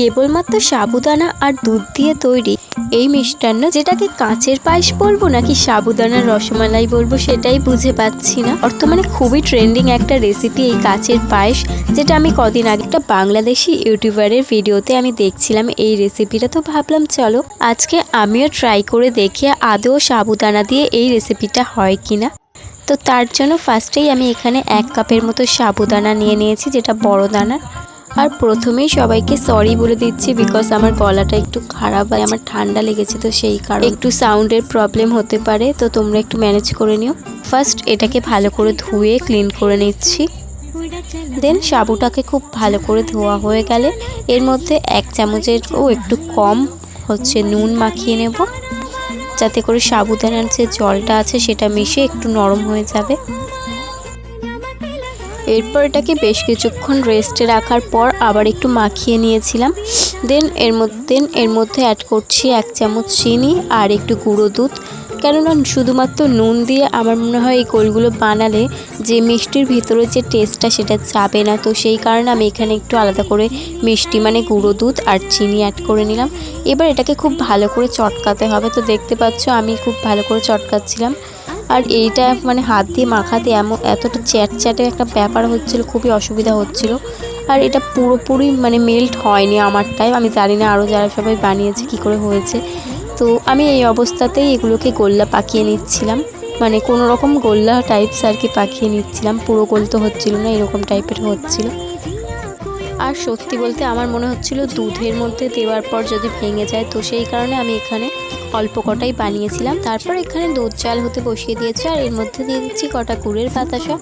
কেবলমাত্র সাবুদানা আর দুধ দিয়ে তৈরি। এই মিষ্টান্ন যেটাকে কাঁচের পায়েস বলব নাকি সাবুদানার রসমালাই বলব সেটাই বুঝে পাচ্ছি না। বর্তমানে খুবই ট্রেন্ডিং একটা রেসিপি এই কাঁচের পায়েস, যেটা আমি কদিন আগে একটা বাংলাদেশি ইউটিউবারের ভিডিওতে আমি দেখছিলাম। এই রেসিপিটা তো ভাবলাম, চলো আজকে আমিও ট্রাই করে দেখি আদৌ সাবুদানা দিয়ে এই রেসিপিটা হয় কিনা। তো তার জন্য ফার্স্টেই আমি এখানে এক কাপের মতো সাবুদানা নিয়ে নিয়েছি, যেটা বড় দানা আর প্রথমেই সবাইকে সরি বলে দিচ্ছি বিকজ আমার গলাটা একটু খারাপ হয় আমার ঠান্ডা লেগেছে তো সেই কারণে। একটু সাউন্ডের প্রবলেম হতে পারে, তো তোমরা একটু ম্যানেজ করে নিও। ফার্স্ট এটাকে ভালো করে ধুয়ে ক্লিন করে নিচ্ছি। দেন সাবুটাকে খুব ভালো করে ধোয়া হয়ে গেলে এর মধ্যে এক চামচেরও একটু কম হচ্ছে নুন মাখিয়ে নেব। যাতে করে সাবুদানার যে জলটা আছে সেটা মিশে একটু নরম হয়ে যাবে। এরপর এটাকে বেশ কিছুক্ষণ রেস্টে রাখার পর আবার একটু মাখিয়ে নিয়েছিলাম। দেন এর মধ্যে এর মধ্যে অ্যাড করছি এক চামচ চিনি আর একটু গুঁড়ো দুধ। কেননা শুধুমাত্র নুন দিয়ে আমার মনে হয় এই গোলগুলো বানালে যে মিষ্টির ভিতরে যে টেস্টটা সেটা যাবে না। তো সেই কারণে আমি এখানে একটু আলাদা করে মিষ্টি মানে গুঁড়ো দুধ আর চিনি অ্যাড করে নিলাম। এবার এটাকে খুব ভালো করে চটকাতে হবে। তো দেখতে পাচ্ছ আমি খুব ভালো করে চটকাচ্ছিলাম। আর এইটা মানে হাত দিয়ে মাখাতে এমন এতটা চ্যাট চ্যাটে একটা ব্যাপার হচ্ছিল, খুবই অসুবিধা হচ্ছিল। আর এটা পুরোপুরি মানে মেল্ট হয়নি আমারটাই আমি জানি না আরও যারা সবাই বানিয়েছে কি করে হয়েছে। তো আমি এই অবস্থাতেই এগুলোকে গোল্লা পাকিয়ে নিচ্ছিলাম। মানে কোনো রকম গোল্লা টাইপস আর কি পাকিয়ে নিচ্ছিলাম, পুরো গোল তো হচ্ছিল না, এরকম টাইপের হচ্ছিল। আর সত্যি বলতে আমার মনে হচ্ছিল দুধের মধ্যে দেওয়ার পর যদি ভেঙে যায়, তো সেই কারণে আমি এখানে অল্প কটাই বানিয়েছিলাম। তারপর এখানে দুধ চাল হতে বসিয়ে দিয়েছি, আর এর মধ্যে দিয়ে দিচ্ছি কটা গুড়ের বাতাসা।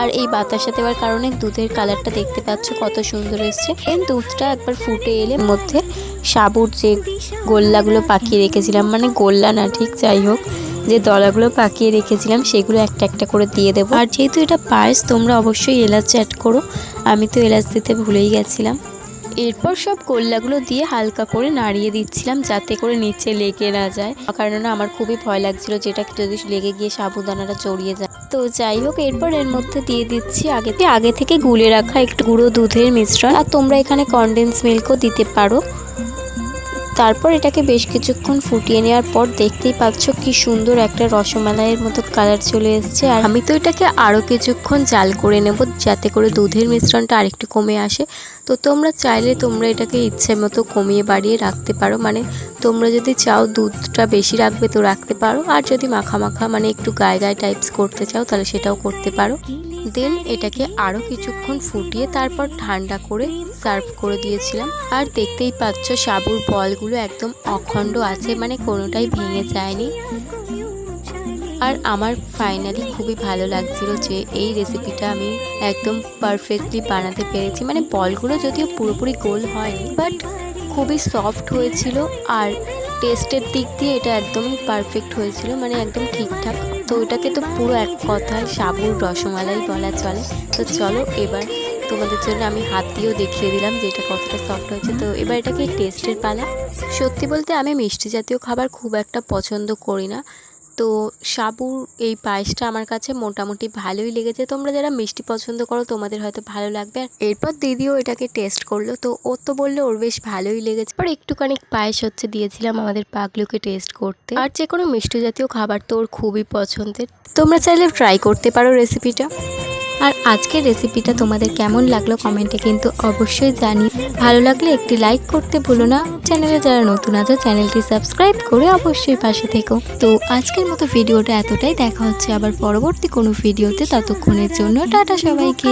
আর এই বাতাসা দেওয়ার কারণে দুধের কালারটা দেখতে পাচ্ছ কত সুন্দর এসছে। এই দুধটা একবার ফুটে এলে মধ্যে সাবুর যে গোল্লাগুলো পাকিয়ে রেখেছিলাম মানে গোল্লা না ঠিক, যাই হোক, যে দলাগুলো পাকিয়ে রেখেছিলাম, সেগুলো একটা একটা করে দিয়ে দেবো। আর যেহেতু এটা পায়েস, তোমরা অবশ্যই এলাচ অ্যাড করো। আমি তো এলাচ দিতে ভুলেই গেছিলাম। এরপর সব গোল্লাগুলো দিয়ে হালকা করে নাড়িয়ে দিচ্ছিলাম যাতে করে নিচে লেগে না যায়। কারণ আমার খুবই ভয় লাগছিল যেটা যদি লেগে গিয়ে সাবুদানাটা চড়িয়ে যায়। তো যাই হোক, এরপর এর মধ্যে দিয়ে দিচ্ছি আগে আগে থেকে গুলে রাখা একটু গুঁড়ো দুধের মিশ্রণ। আর তোমরা এখানে কনডেন্স মিল্কও দিতে পারো। তারপর এটাকে বেশ কিছুক্ষণ ফুটিয়ে নেওয়ার পর দেখতেই পাচ্ছ কি সুন্দর একটা রসমালাইয়ের মতো কালার চলে এসছে। আর আমি তো এটাকে আরও কিছুক্ষণ জাল করে নেব যাতে করে দুধের মিশ্রণটা আরেকটু কমে আসে। তো তোমরা চাইলে তোমরা এটাকে ইচ্ছে মতো কমিয়ে বাড়িয়ে রাখতে পারো। মানে তোমরা যদি চাও দুধটা বেশি রাখবে তো রাখতে পারো। আর যদি মাখা মাখা মানে একটু গায়ে গায়ে টাইপস করতে চাও, তাহলে সেটাও করতে পারো। দেন এটাকে আরও কিছুক্ষণ ফুটিয়ে তারপর ঠান্ডা করে সার্ভ করে দিয়েছিলাম। আর দেখতেই পাচ্ছ সাবুর বলগুলো একদম অখণ্ড আছে মানে কোনোটাই ভেঙে যায়নি। আর আমার ফাইনালি খুবই ভালো লাগছিল যে এই রেসিপিটা আমি একদম পারফেক্টলি বানাতে পেরেছি। মানে বলগুলো যদিও পুরোপুরি গোল হয়নি বাট খুবই সফট হয়েছিল আর টেস্টের দিক দিয়ে এটা একদম পারফেক্ট হয়েছিল মানে একদম ঠিকঠাক। তো ওটাকে তো পুরো এক কথায় সাবুর রসমালাই বলা চলে। তো চলো এবার তোমাদের জন্য আমি হাত দিয়েও দেখিয়ে দিলাম যে এটা কতটা সফট হয়েছে। তো এবার এটাকে টেস্টের পালা। সত্যি বলতে আমি মিষ্টি জাতীয় খাবার খুব একটা পছন্দ করি না। তো সাবুর এই পায়েসটা আমার কাছে মোটামুটি ভালোই লেগেছে। তোমরা যারা মিষ্টি পছন্দ করো, তোমাদের হয়তো ভালো লাগবে। আর এরপর দিদিও এটাকে টেস্ট করল, তো ও তো বলল ওর বেশ ভালোই লেগেছে। আর একটুখানি পায়েস হচ্ছে, দিয়েছিলাম আমাদের পাগলুকে টেস্ট করতে। আর যে কোনো মিষ্টি জাতীয় খাবার তো ওর খুবই পছন্দের। তোমরা চাইলে ট্রাই করতে পারো রেসিপিটা আর আজকের রেসিপিটা তোমাদের কেমন লাগল কমেন্টে কিন্তু অবশ্যই জানি ভালো লাগলে একটি লাইক করতে ভুলো না। চ্যানেলে যারা নতুন আছে, চ্যানেলটি সাবস্ক্রাইব করে অবশ্যই পাশে থেকো। তো আজকের মতো ভিডিওটা এতটাই। দেখা হচ্ছে আবার পরবর্তী কোনো ভিডিওতে ততক্ষণের জন্য টাটা সবাইকে।